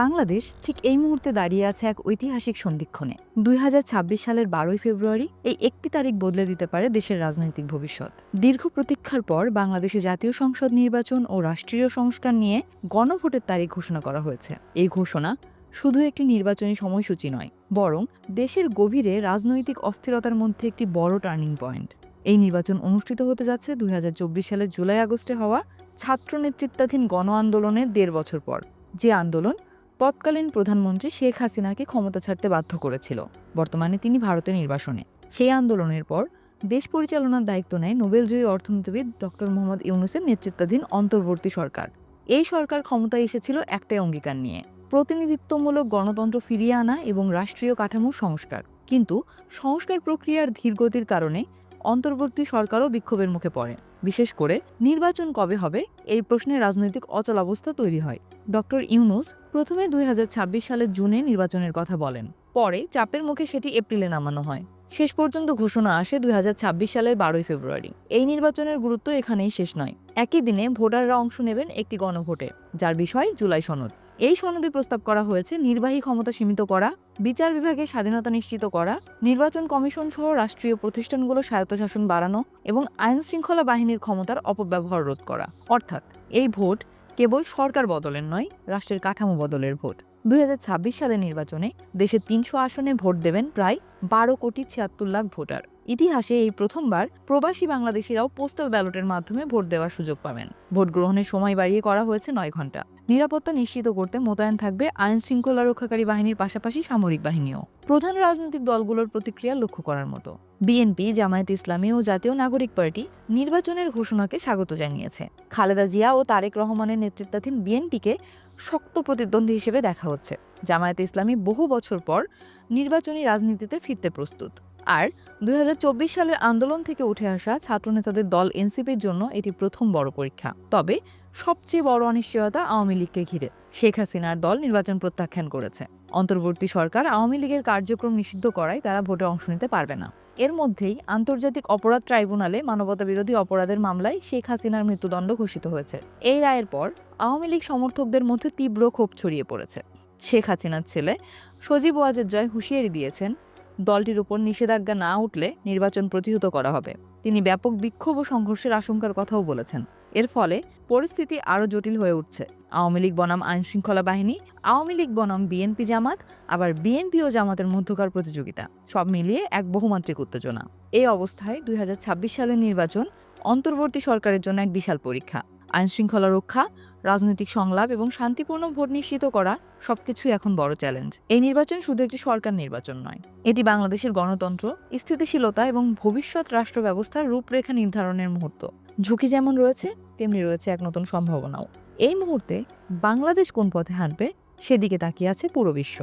বাংলাদেশ ঠিক এই মুহূর্তে দাঁড়িয়ে আছে এক ঐতিহাসিক সন্ধিক্ষণে। দুই হাজার ছাব্বিশ সালের বারোই ফেব্রুয়ারি এই একটি তারিখ বদলে দিতে পারে দেশের রাজনৈতিক ভবিষ্যৎ। দীর্ঘ প্রতীক্ষার পর বাংলাদেশে জাতীয় সংসদ নির্বাচন ও রাষ্ট্রীয় সংস্কার নিয়ে গণভোটের তারিখ ঘোষণা করা হয়েছে। এই ঘোষণা শুধু একটি নির্বাচনী সময়সূচি নয়, বরং দেশের গভীরে রাজনৈতিক অস্থিরতার মধ্যে একটি বড় টার্নিং পয়েন্ট। এই নির্বাচন অনুষ্ঠিত হতে যাচ্ছে দুই হাজার চব্বিশ সালের জুলাই আগস্টে হওয়া ছাত্র নেতৃত্বাধীন গণ আন্দোলনের দেড় বছর পর। যে আন্দোলন তৎকালীন প্রধানমন্ত্রী শেখ হাসিনাকে ক্ষমতা ছাড়তে বাধ্য করেছিল। বর্তমানে তিনি ভারতের নির্বাসনে। সেই আন্দোলনের পর দেশ পরিচালনার দায়িত্ব নেয় নোবেলজয়ী অর্থনীতিবিদ ডক্টর মোহাম্মদ ইউনুসের নেতৃত্বাধীন অন্তর্বর্তী সরকার। এই সরকার ক্ষমতায় এসেছিল একটাই অঙ্গীকার নিয়ে। প্রতিনিধিত্বমূলক গণতন্ত্র ফিরিয়ে আনা এবং রাষ্ট্রীয় কাঠামো সংস্কার। কিন্তু সংস্কার প্রক্রিয়ার ধীরগতির কারণে অন্তর্বর্তী সরকারও বিক্ষোভের মুখে পড়ে। বিশেষ করে নির্বাচন কবে হবে, এই প্রশ্নে রাজনৈতিক অচলাবস্থা তৈরি হয়। ডক্টর ইউনুস প্রথমে দুই সালের জুনে নির্বাচনের কথা বলেন। পরে চাপের মুখে সেটি এপ্রিলে নামানো হয়। শেষ পর্যন্ত ঘোষণা আসে দুই সালের বারোই ফেব্রুয়ারি। এই নির্বাচনের গুরুত্ব এখানেই শেষ নয়। একই দিনে ভোটাররা অংশ নেবেন একটি গণভোটে, যার বিষয় জুলাই সনদ। এই সনদে প্রস্তাব করা হয়েছে নির্বাহী ক্ষমতা সীমিত করা, বিচার বিভাগে স্বাধীনতা নিশ্চিত করা, নির্বাচন কমিশন সহ রাষ্ট্রীয় প্রতিষ্ঠানগুলো স্বায়ত্তশাসন বাড়ানো এবং আইন শৃঙ্খলা বাহিনীর ক্ষমতার অপব্যবহার রোধ করা। অর্থাৎ এই ভোট কেবল সরকার বদলের নয়, রাষ্ট্রের কাঠামো বদলের ভোট। দুই হাজার ছাব্বিশ সালের নির্বাচনে দেশের তিনশো আসনে ভোট দেবেন প্রায় বারো কোটি ছিয়াত্তর লাখ ভোটার। ইতিহাসে এই প্রথমবার প্রবাসী বাংলাদেশিরাও পোস্টাল ব্যালটের মাধ্যমে ভোট দেওয়ার সুযোগ পাবেন। ভোট গ্রহণের সময় বাড়িয়ে করা হয়েছে নয় ঘণ্টা নিরাপত্তা নিশ্চিত করতে মোতায়েন থাকবে আইন শৃঙ্খলা রক্ষাকারী বাহিনীর পাশাপাশি সামরিক বাহিনীও। প্রধান রাজনৈতিক দলগুলোর প্রতিক্রিয়া লক্ষ্য করার মতো। বিএনপি, জামায়াত ইসলামী ও জাতীয় নাগরিক পার্টি নির্বাচনের ঘোষণাকে স্বাগত জানিয়েছে। খালেদা জিয়া ও তারেক রহমানের নেতৃত্বাধীন বিএনপিকে শক্ত প্রতিদ্বন্দ্বী হিসেবে দেখা হচ্ছে। জামায়াত ইসলামী বহু বছর পর নির্বাচনী রাজনীতিতে ফিরতে প্রস্তুত। আর দুই হাজার চব্বিশ সালের আন্দোলন থেকে উঠে আসা ছাত্রনেতাদের দল এনসিপির জন্য এটি প্রথম বড় পরীক্ষা। তবে সবচেয়ে বড় অনিশ্চয়তা আওয়ামী লীগকে ঘিরে। শেখ হাসিনার দল নির্বাচন প্রত্যাখ্যান করেছে। অন্তর্বর্তী সরকার আওয়ামী লীগের কার্যক্রম নিষিদ্ধ করায় তারা ভোটে অংশ নিতে পারবে না। এর মধ্যেই আন্তর্জাতিক অপরাধ ট্রাইব্যুনালে মানবতা বিরোধী অপরাধের মামলায় শেখ হাসিনার মৃত্যুদণ্ড ঘোষিত হয়েছে। এই রায়ের পর আওয়ামী লীগ সমর্থকদের মধ্যে তীব্র ক্ষোভ ছড়িয়ে পড়েছে। শেখ হাসিনার ছেলে সজীব ওয়াজেদ জয় হুঁশিয়ারি দিয়েছেন দলটির উপর নিষেধাজ্ঞা না উঠলে নির্বাচন প্রতিহত করা হবে। তিনি ব্যাপক বিক্ষোভ ও সংঘর্ষের আশঙ্কার কথাও বলেছেন। এর ফলে পরিস্থিতি আরও জটিল হয়ে উঠছে। আওয়ামী লীগ বনাম আইন শৃঙ্খলা বাহিনী, আওয়ামী লীগ বনাম বিএনপি জামাত, আবার বিএনপি ও জামাতের মধ্যকার প্রতিযোগিতা, সব মিলিয়ে এক বহুমাত্রিক উত্তেজনা। এই অবস্থায় দুই হাজার ছাব্বিশ সালের নির্বাচন অন্তর্বর্তী সরকারের জন্য এক বিশাল পরীক্ষা। আইন শৃঙ্খলা রক্ষা, রাজনৈতিক সংলাপ এবং শান্তিপূর্ণ ভোট নিশ্চিত করা সবকিছুই এখন বড় চ্যালেঞ্জ। এই নির্বাচন শুধু একটি সরকার নির্বাচন নয়, এটি বাংলাদেশের গণতন্ত্র, স্থিতিশীলতা এবং ভবিষ্যৎ রাষ্ট্র ব্যবস্থার রূপরেখা নির্ধারণের মুহূর্ত। ঝুঁকি যেমন রয়েছে, তেমনি রয়েছে এক নতুন সম্ভাবনাও। এই মুহূর্তে বাংলাদেশ কোন পথে হাঁটবে, সেদিকে তাকিয়ে আছে পুরো বিশ্ব।